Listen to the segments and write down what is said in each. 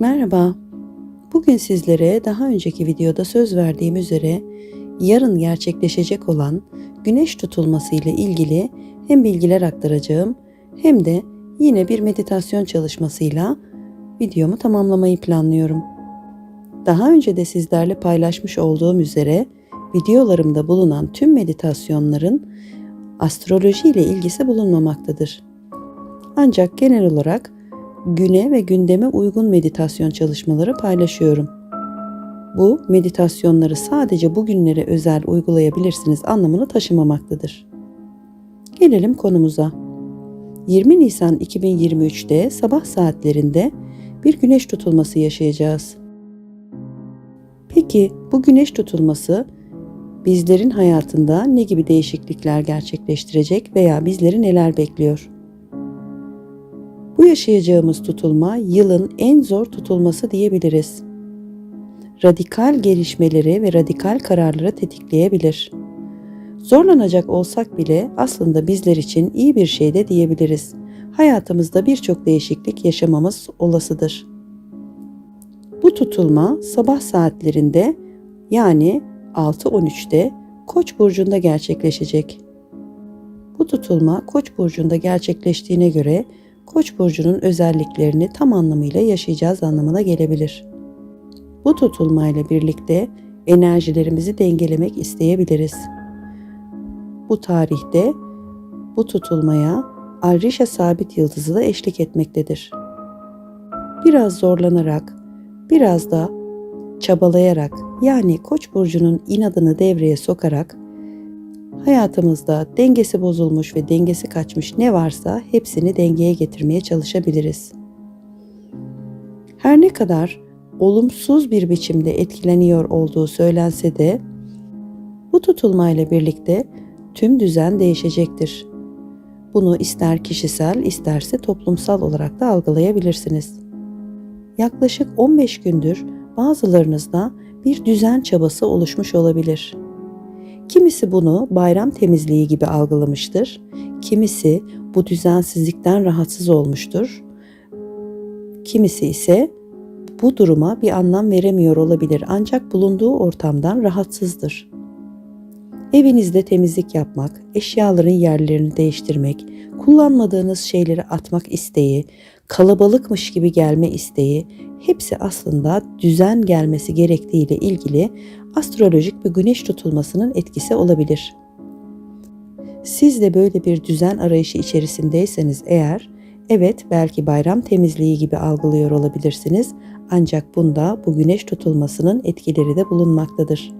Merhaba. Bugün sizlere daha önceki videoda söz verdiğim üzere yarın gerçekleşecek olan güneş tutulması ile ilgili hem bilgiler aktaracağım hem de yine bir meditasyon çalışmasıyla videomu tamamlamayı planlıyorum. Daha önce de sizlerle paylaşmış olduğum üzere videolarımda bulunan tüm meditasyonların astroloji ile ilgisi bulunmamaktadır. Ancak genel olarak güne ve gündeme uygun meditasyon çalışmaları paylaşıyorum. Bu meditasyonları sadece bugünlere özel uygulayabilirsiniz anlamını taşımamaktadır. Gelelim konumuza. 20 Nisan 2023'te sabah saatlerinde bir güneş tutulması yaşayacağız. Peki bu güneş tutulması bizlerin hayatında ne gibi değişiklikler gerçekleştirecek veya bizleri neler bekliyor? Bu yaşayacağımız tutulma yılın en zor tutulması diyebiliriz. Radikal gelişmeleri ve radikal kararları tetikleyebilir. Zorlanacak olsak bile aslında bizler için iyi bir şey de diyebiliriz. Hayatımızda birçok değişiklik yaşamamız olasıdır. Bu tutulma sabah saatlerinde yani 6.13'te Koç burcunda gerçekleşecek. Bu tutulma Koç burcunda gerçekleştiğine göre Koç burcunun özelliklerini tam anlamıyla yaşayacağız anlamına gelebilir. Bu tutulmayla birlikte enerjilerimizi dengelemek isteyebiliriz. Bu tarihte bu tutulmaya Alrisha sabit yıldızı da eşlik etmektedir. Biraz zorlanarak, biraz da çabalayarak yani Koç burcunun inadını devreye sokarak hayatımızda dengesi bozulmuş ve dengesi kaçmış ne varsa hepsini dengeye getirmeye çalışabiliriz. Her ne kadar olumsuz bir biçimde etkileniyor olduğu söylense de bu tutulmayla birlikte tüm düzen değişecektir. Bunu ister kişisel isterse toplumsal olarak da algılayabilirsiniz. Yaklaşık 15 gündür bazılarınızda bir düzen çabası oluşmuş olabilir. Kimisi bunu bayram temizliği gibi algılamıştır. Kimisi bu düzensizlikten rahatsız olmuştur. Kimisi ise bu duruma bir anlam veremiyor olabilir ancak bulunduğu ortamdan rahatsızdır. Evinizde temizlik yapmak, eşyaların yerlerini değiştirmek, kullanmadığınız şeyleri atmak isteği, kalabalıkmış gibi gelme isteği hepsi aslında düzen gelmesi gerektiğiyle ilgili astrolojik bir güneş tutulmasının etkisi olabilir. Siz de böyle bir düzen arayışı içerisindeyseniz eğer, evet belki bayram temizliği gibi algılıyor olabilirsiniz ancak bunda bu güneş tutulmasının etkileri de bulunmaktadır.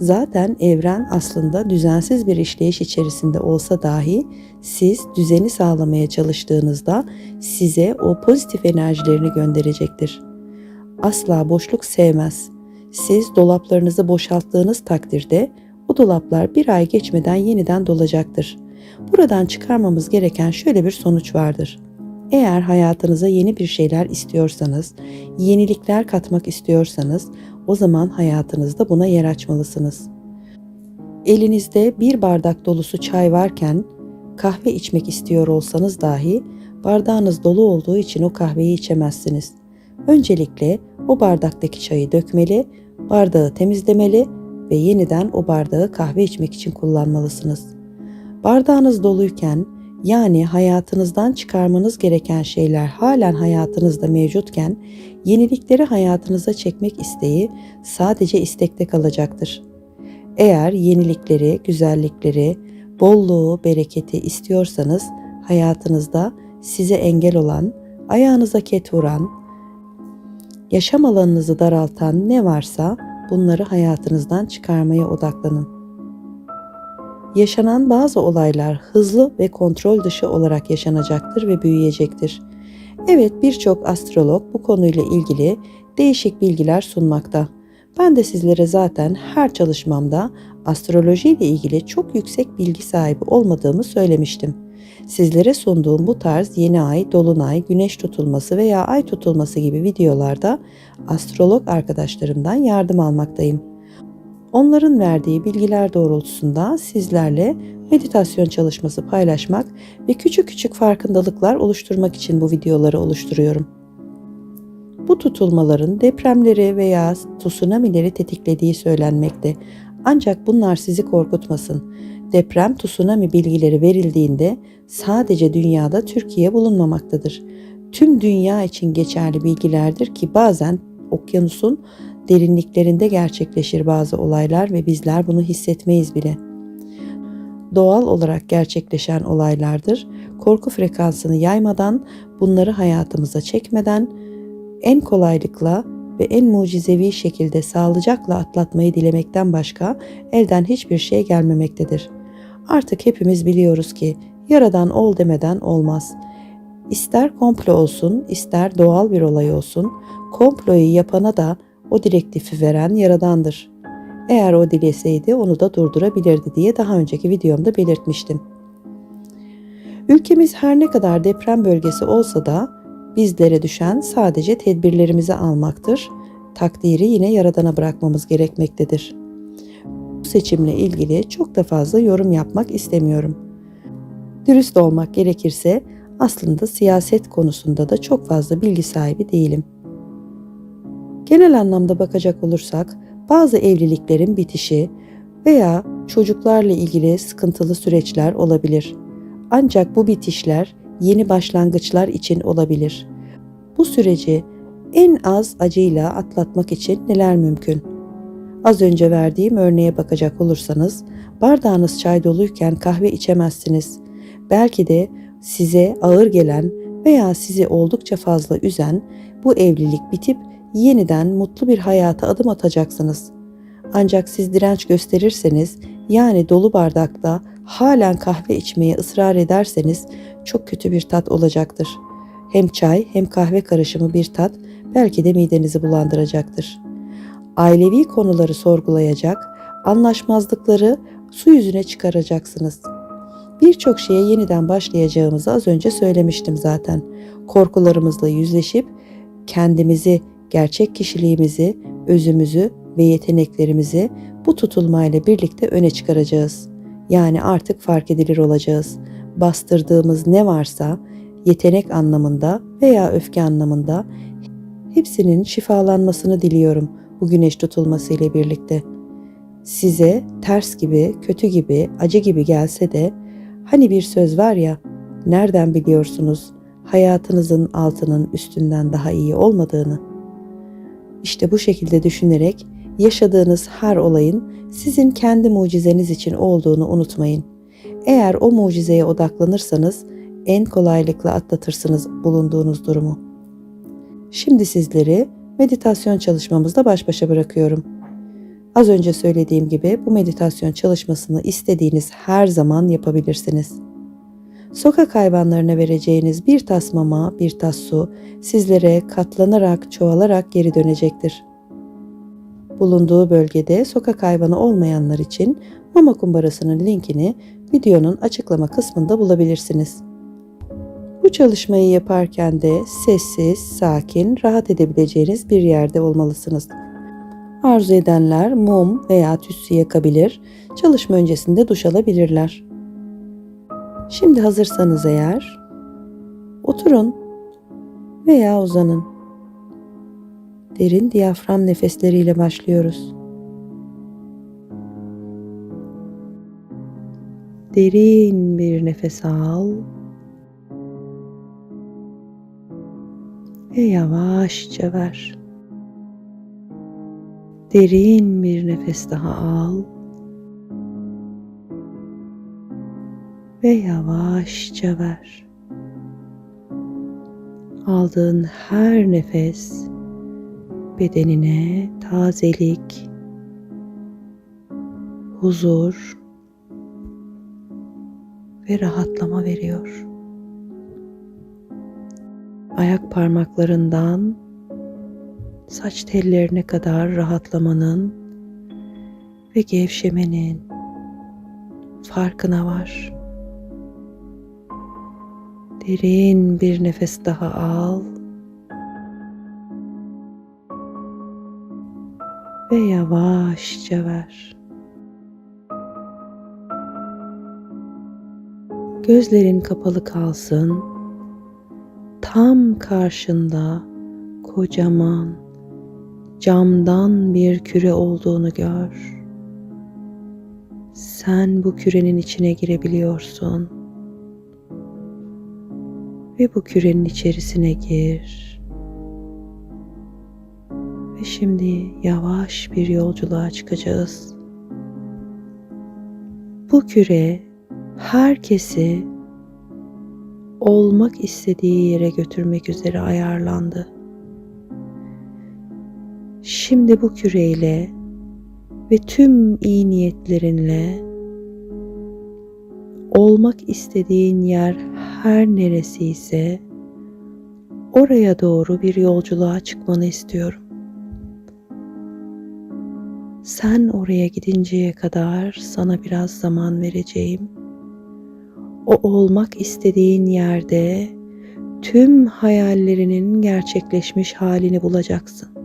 Zaten evren aslında düzensiz bir işleyiş içerisinde olsa dahi siz düzeni sağlamaya çalıştığınızda size o pozitif enerjilerini gönderecektir. Asla boşluk sevmez. Siz dolaplarınızı boşalttığınız takdirde o dolaplar bir ay geçmeden yeniden dolacaktır. Buradan çıkarmamız gereken şöyle bir sonuç vardır. Eğer hayatınıza yeni bir şeyler istiyorsanız, yenilikler katmak istiyorsanız o zaman hayatınızda buna yer açmalısınız. Elinizde bir bardak dolusu çay varken kahve içmek istiyor olsanız dahi bardağınız dolu olduğu için o kahveyi içemezsiniz. Öncelikle o bardaktaki çayı dökmeli, bardağı temizlemeli ve yeniden o bardağı kahve içmek için kullanmalısınız. Bardağınız doluyken yani hayatınızdan çıkarmanız gereken şeyler halen hayatınızda mevcutken yenilikleri hayatınıza çekmek isteği sadece istekte kalacaktır. Eğer yenilikleri, güzellikleri, bolluğu, bereketi istiyorsanız hayatınızda size engel olan, ayağınıza ket vuran, yaşam alanınızı daraltan ne varsa bunları hayatınızdan çıkarmaya odaklanın yaşanan bazı olaylar hızlı ve kontrol dışı olarak yaşanacaktır ve büyüyecektir. Evet birçok astrolog bu konuyla ilgili değişik bilgiler sunmakta. Ben de sizlere zaten her çalışmamda astroloji ile ilgili çok yüksek bilgi sahibi olmadığımı söylemiştim. Sizlere sunduğum bu tarz yeni ay, dolunay, güneş tutulması veya ay tutulması gibi videolarda astrolog arkadaşlarımdan yardım almaktayım. Onların verdiği bilgiler doğrultusunda sizlerle meditasyon çalışması paylaşmak ve küçük küçük farkındalıklar oluşturmak için bu videoları oluşturuyorum. Bu tutulmaların depremleri veya tsunamileri tetiklediği söylenmekte. Ancak bunlar sizi korkutmasın. Deprem tsunami bilgileri verildiğinde sadece dünyada Türkiye bulunmamaktadır. Tüm dünya için geçerli bilgilerdir ki bazen okyanusun derinliklerinde gerçekleşir bazı olaylar ve bizler bunu hissetmeyiz bile. Doğal olarak gerçekleşen olaylardır. Korku frekansını yaymadan, bunları hayatımıza çekmeden en kolaylıkla ve en mucizevi şekilde sağlıcakla atlatmayı dilemekten başka elden hiçbir şey gelmemektedir. Artık hepimiz biliyoruz ki yaradan ol demeden olmaz. İster komplo olsun, ister doğal bir olay olsun, komployu yapana da o direktifi veren yaradandır. Eğer o dileseydi onu da durdurabilirdi diye daha önceki videomda belirtmiştim. Ülkemiz her ne kadar deprem bölgesi olsa da bizlere düşen sadece tedbirlerimizi almaktır. Takdiri yine yaradana bırakmamız gerekmektedir. Bu seçimle ilgili çok da fazla yorum yapmak istemiyorum. Dürüst olmak gerekirse aslında siyaset konusunda da çok fazla bilgi sahibi değilim. Genel anlamda bakacak olursak bazı evliliklerin bitişi veya çocuklarla ilgili sıkıntılı süreçler olabilir. Ancak bu bitişler yeni başlangıçlar için olabilir. Bu süreci en az acıyla atlatmak için neler mümkün? Az önce verdiğim örneğe bakacak olursanız bardağınız çay doluyken kahve içemezsiniz. Belki de size ağır gelen veya sizi oldukça fazla üzen bu evlilik bitip yeniden mutlu bir hayata adım atacaksınız. Ancak siz direnç gösterirseniz yani dolu bardakta halen kahve içmeye ısrar ederseniz çok kötü bir tat olacaktır. Hem çay hem kahve karışımı bir tat belki de midenizi bulandıracaktır. Ailevi konuları sorgulayacak, anlaşmazlıkları su yüzüne çıkaracaksınız. Birçok şeye yeniden başlayacağımızı az önce söylemiştim zaten. Korkularımızla yüzleşip kendimizi, gerçek kişiliğimizi, özümüzü ve yeteneklerimizi bu tutulmayla birlikte öne çıkaracağız. Yani artık fark edilir olacağız. Bastırdığımız ne varsa yetenek anlamında veya öfke anlamında hepsinin şifalanmasını diliyorum bu güneş tutulması ile birlikte. Size ters gibi, kötü gibi, acı gibi gelse de hani bir söz var ya, nereden biliyorsunuz hayatınızın altının üstünden daha iyi olmadığını? İşte bu şekilde düşünerek yaşadığınız her olayın sizin kendi mucizeniz için olduğunu unutmayın. Eğer o mucizeye odaklanırsanız en kolaylıkla atlatırsınız bulunduğunuz durumu. Şimdi sizleri meditasyon çalışmamızda baş başa bırakıyorum. Az önce söylediğim gibi bu meditasyon çalışmasını istediğiniz her zaman yapabilirsiniz. Sokak hayvanlarına vereceğiniz bir tas mama, bir tas su sizlere katlanarak, çoğalarak geri dönecektir. Bulunduğu bölgede sokak hayvanı olmayanlar için mama kumbarasının linkini videonun açıklama kısmında bulabilirsiniz. Bu çalışmayı yaparken de sessiz, sakin, rahat edebileceğiniz bir yerde olmalısınız. Arzu edenler mum veya tütsü yakabilir, çalışma öncesinde duş alabilirler. Şimdi hazırsanız eğer oturun veya uzanın. Derin diyafram nefesleriyle başlıyoruz. Derin bir nefes al ve yavaşça ver. Derin bir nefes daha al ve yavaşça ver. Aldığın her nefes bedenine tazelik, huzur ve rahatlama veriyor. Ayak parmaklarından saç tellerine kadar rahatlamanın ve gevşemenin farkına var. Derin bir nefes daha al. Ve yavaşça ver. Gözlerin kapalı kalsın. Tam karşında kocaman camdan bir küre olduğunu gör. Sen bu kürenin içine girebiliyorsun. Ve bu kürenin içerisine gir. Ve şimdi yavaş bir yolculuğa çıkacağız. Bu küre herkesi olmak istediği yere götürmek üzere ayarlandı. Şimdi bu küreyle ve tüm iyi niyetlerinle olmak istediğin yer her neresi ise oraya doğru bir yolculuğa çıkmanı istiyorum. Sen oraya gidinceye kadar sana biraz zaman vereceğim. O olmak istediğin yerde tüm hayallerinin gerçekleşmiş halini bulacaksın.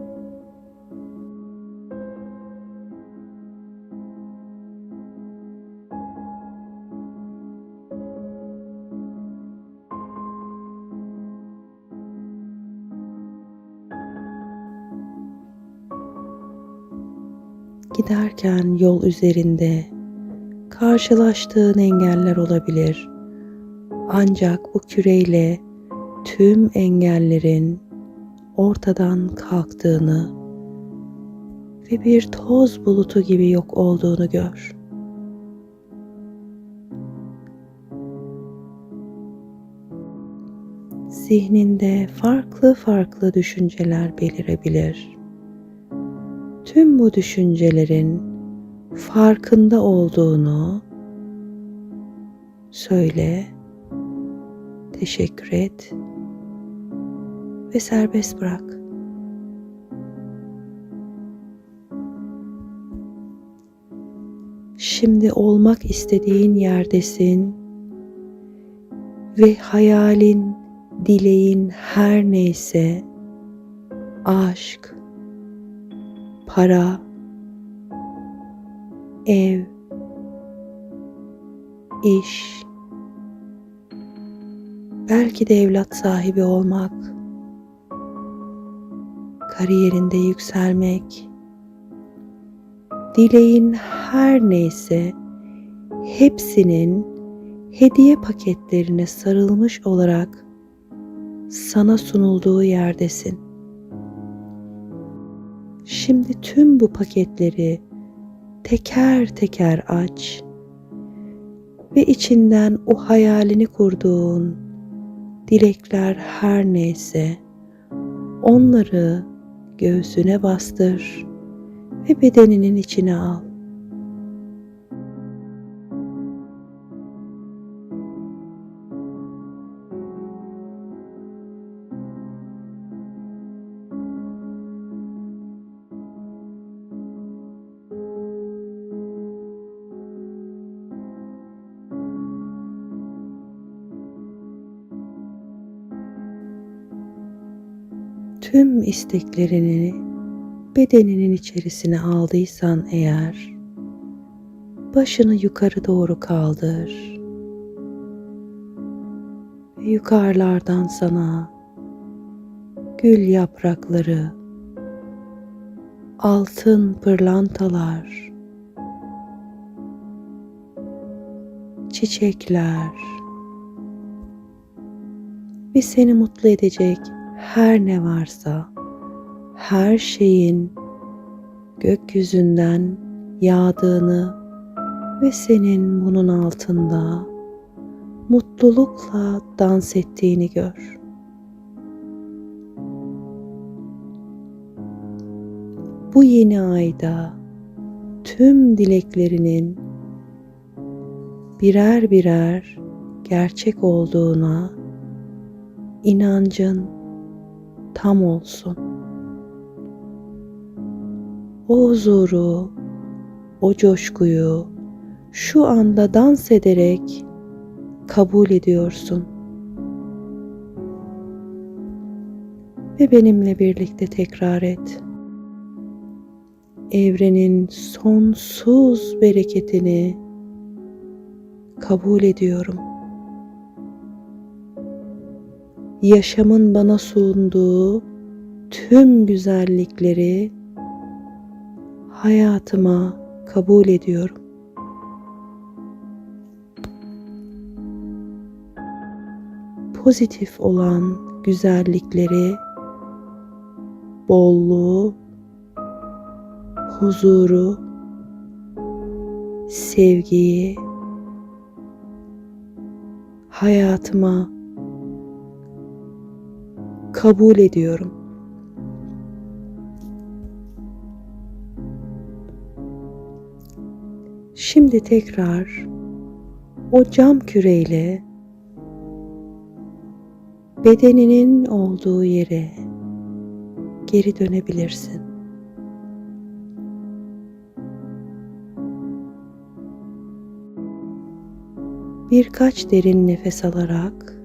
Giderken yol üzerinde karşılaştığın engeller olabilir. Ancak bu küreyle tüm engellerin ortadan kalktığını ve bir toz bulutu gibi yok olduğunu gör. Zihninde farklı farklı düşünceler belirebilir. Tüm bu düşüncelerin farkında olduğunu söyle, teşekkür et ve serbest bırak. Şimdi olmak istediğin yerdesin ve hayalin, dileğin her neyse aşk, para, ev, iş, belki de evlat sahibi olmak, kariyerinde yükselmek, dileğin her neyse hepsinin hediye paketlerine sarılmış olarak sana sunulduğu yerdesin. Şimdi tüm bu paketleri teker teker aç ve içinden o hayalini kurduğun dilekler her neyse onları göğsüne bastır ve bedeninin içine al. Tüm isteklerini bedeninin içerisine aldıysan eğer başını yukarı doğru kaldır. Ve yukarılardan sana gül yaprakları, altın pırlantalar, çiçekler ve seni mutlu edecek her ne varsa her şeyin gökyüzünden yağdığını ve senin bunun altında mutlulukla dans ettiğini gör. Bu yeni ayda tüm dileklerinin birer birer gerçek olduğuna inancın tam olsun. O huzuru, o coşkuyu şu anda dans ederek kabul ediyorsun. Ve benimle birlikte tekrar et. Evrenin sonsuz bereketini kabul ediyorum.'' Yaşamın bana sunduğu tüm güzellikleri hayatıma kabul ediyorum. Pozitif olan güzellikleri, bolluğu, huzuru, sevgiyi hayatıma kabul ediyorum. Şimdi tekrar o cam küreyle bedeninin olduğu yere geri dönebilirsin. Birkaç derin nefes alarak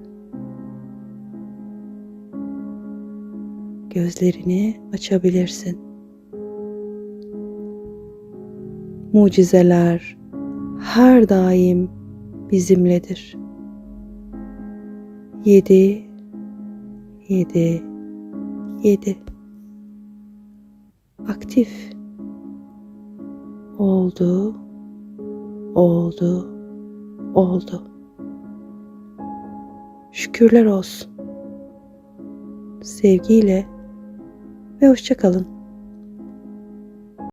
gözlerini açabilirsin. Mucizeler her daim bizimledir. Yedi, yedi, yedi. Aktif. Oldu, oldu, oldu. Şükürler olsun. Sevgiyle ve hoşça kalın.